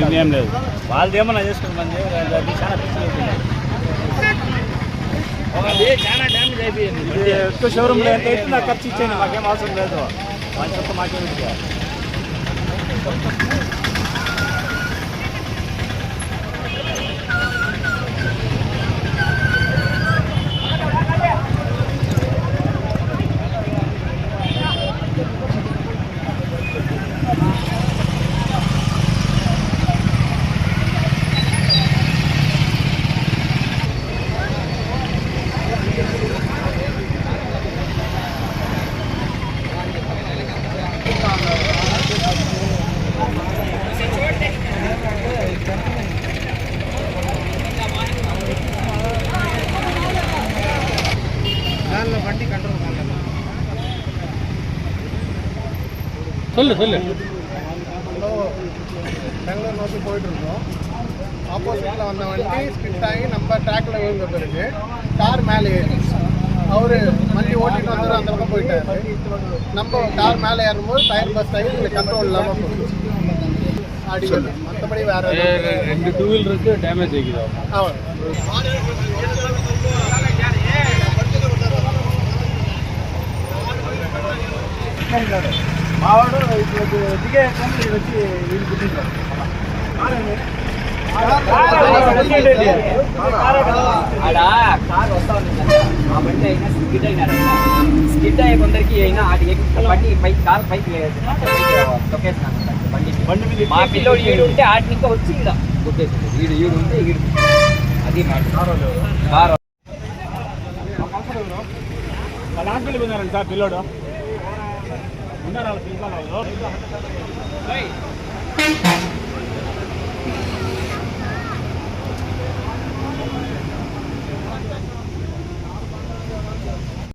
నిర్ణయం లేదు. వాళ్ళది ఏమన్నా ఇది ఎక్కువ షోరూమ్లో ఎంత అయితే నాకు ఖర్చు ఇచ్చేయండి మాకేం అవసరం లేదు. వాళ్ళ చెత్త మాకేం மேலே வண்டி கண்ட்ரோல் பண்ணலாம் சொல்லு சொல்லு. பெங்களூர் நோக்கி போயிட்டு இருந்தோம் ஆப்போசிட்டில் வந்த வண்டி ஸ்பிட் ஆகி நம்ம ட்ராக்ல விழுந்த பிறகு கார் மேலே ஏறி அவர் வண்டி ஓட்டிட்டு வந்து அந்த பக்கம் போயிட்டாரு. நம்ம கார் மேலே ஏறும்போது டயர் பஸ் ஆகி இந்த கண்ட்ரோல் இல்லாமல் போயிடுச்சு. மற்றபடி வேற ரெண்டு டூ வீலருக்கு டேமேஜ் ஆகிக்கிறோம் ஆமாம் నేను మావాడు ఇప్పుడు దిగే వచ్చి వీళ్ళు గుర్తించారు ఆడా కార్ వస్తా ఉంది. ఆ అయినా స్కిడ్ అయినా స్కిడ్ అయ్యే కొందరికి అయినా అది బండి పైకి కార్ పైకి బండి మా పిల్లోడు ఈడు ఉంటే ఆటి ఇంకా వచ్చి ఈడ ఈడు ఈడు ఉంటే ఈడు అది మాట. కారు పిల్లోడు. ఉన్నారు వాళ్ళ పిల్లలు